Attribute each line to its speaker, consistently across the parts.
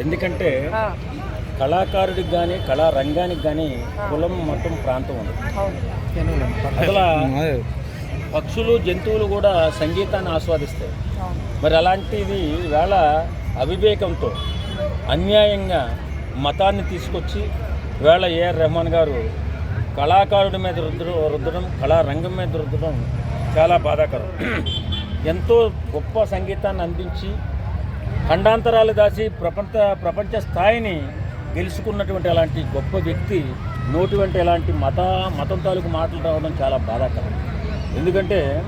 Speaker 1: ఎందుకంటే కళాకారుడికి కానీ కళా రంగానికి కానీ కులం మతం ప్రాంతం ఉంది.
Speaker 2: అవును.
Speaker 1: అసలు పక్షులు జంతువులు కూడా సంగీతాన్ని ఆస్వాదిస్తాయి. మరి అలాంటిది వేళ అవివేకంతో అన్యాయంగా మతాన్ని తీసుకొచ్చి వేళ ఏఆర్ రెహమాన్ గారు కళాకారుడి మీద రుద్దడం రుద్దడం కళారంగం మీద రుద్దడం చాలా బాధాకరం. ఎంతో గొప్ప సంగీతాన్ని అందించి ఖండాంతరాలు దాచి ప్రపంచ ప్రపంచ స్థాయిని గెలుచుకున్నటువంటి అలాంటి గొప్ప వ్యక్తి నోటి వెంట ఇలాంటి మత మతం తాలూకు మాటలు రావడం చాలా బాధాకరం. ఎందుకంటే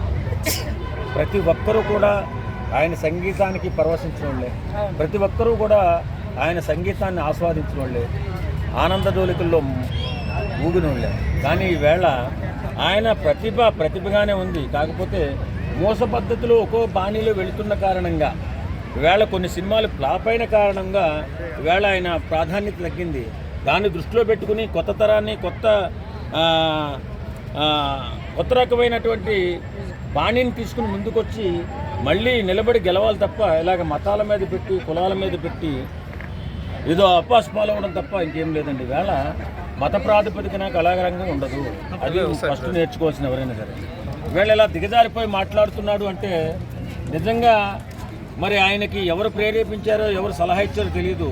Speaker 1: ప్రతి ఒక్కరూ కూడా ఆయన సంగీతానికి పరవశించిన వాళ్ళే.
Speaker 2: అవును.
Speaker 1: ప్రతి ఒక్కరూ కూడా ఆయన సంగీతాన్ని ఆస్వాదించిన వాళ్ళే. ఆనందడోలికల్లో ఊగిన వాళ్ళే. కానీ ఈవేళ ఆయన ప్రతిభ ప్రతిభగానే ఉంది. కాకపోతే మోస పద్ధతిలో ఒక్కో బాణీలో వెళుతున్న కారణంగా ఈవేళ కొన్ని సినిమాలు ఫ్లాప్ అయిన కారణంగా ఈవేళ ఆయన ప్రాధాన్యత తగ్గింది దాన్ని దృష్టిలో పెట్టుకుని కొత్త తరాన్ని కొత్త కొత్త రకమైనటువంటి బాణీని తీసుకుని ముందుకొచ్చి మళ్ళీ నిలబడి గెలవాలి తప్ప ఇలాగ మతాల మీద పెట్టి కులాల మీద పెట్టి ఏదో అప్పాస్ పాలవడం తప్ప ఇంకేం లేదండి. వేళ మత ప్రాతిపదికన కళారంగం ఉండదు. అది ఫస్ట్ నేర్చుకోవాల్సిన ఎవరైనా సరే. వీళ్ళు ఇలా దిగజారిపోయి మాట్లాడుతున్నాడు అంటే నిజంగా మరి ఆయనకి ఎవరు ప్రేరేపించారో ఎవరు సలహా ఇచ్చారో తెలియదు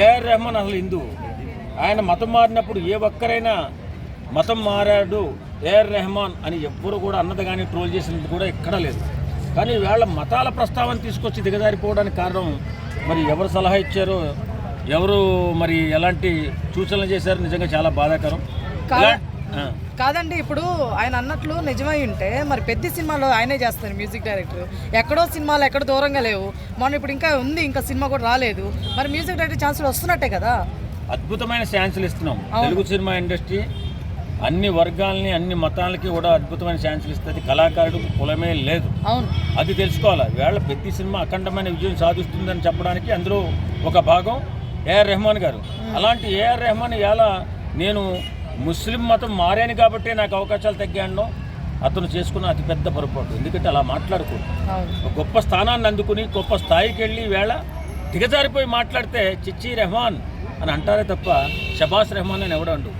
Speaker 1: ఏఆర్ రెహమాన్ అసలు హిందూ. ఆయన మతం మారినప్పుడు ఏ ఒక్కరైనా మతం మారాడు ఏఆర్ రెహమాన్ అని ఎవ్వరు కూడా అన్నది కానీ ట్రోల్ చేసినది కూడా ఎక్కడా లేదు. కానీ వీళ్ళ మతాల ప్రస్తావన తీసుకొచ్చి దిగజారిపోవడానికి కారణం మరి ఎవరు సలహా ఇచ్చారో ఎవరు మరి ఎలాంటి సూచనలు చేశారో నిజంగా చాలా బాధాకరం.
Speaker 2: కాదండి ఇప్పుడు ఆయన అన్నట్లు నిజమై ఉంటే మరి పెద్ద సినిమాలో ఆయనే చేస్తారు మ్యూజిక్ డైరెక్టర్. ఎక్కడో సినిమాలు ఎక్కడ దూరంగా లేవు. మొన్న ఇప్పుడు ఇంకా ఉంది ఇంకా సినిమా కూడా రాలేదు. మరి మ్యూజిక్ డైరెక్టర్ ఛాన్సులు వస్తున్నట్టే కదా?
Speaker 1: అద్భుతమైన ఛాన్సులు ఇస్తున్నాం. తెలుగు సినిమా ఇండస్ట్రీ అన్ని వర్గాలని అన్ని మతాలకి కూడా అద్భుతమైన ఛాన్సులు ఇస్తుంది. కళాకారుడికి కులమే లేదు.
Speaker 2: అవును.
Speaker 1: అది తెలుసుకోవాలి. వేళ ప్రతి సినిమా అఖండమైన విజయం సాధిస్తుందని చెప్పడానికి అందులో ఒక భాగం ఏఆర్ రెహమాన్ గారు. అలాంటి ఏఆర్ రెహమాన్ ఎలా నేను ముస్లిం మతం మారాను కాబట్టి నాకు అవకాశాలు తగ్గాడో అతను చేసుకున్న అతిపెద్ద పొరపాటు. ఎందుకంటే అలా మాట్లాడకూడదు ఒక గొప్ప స్థానాన్ని అందుకుని గొప్ప స్థాయికి వెళ్ళి వేళ దిగజారిపోయి మాట్లాడితే చిచ్చి రెహమాన్ అని అంటారే తప్ప షబాస్ రెహమాన్ అని ఎవడు అండు?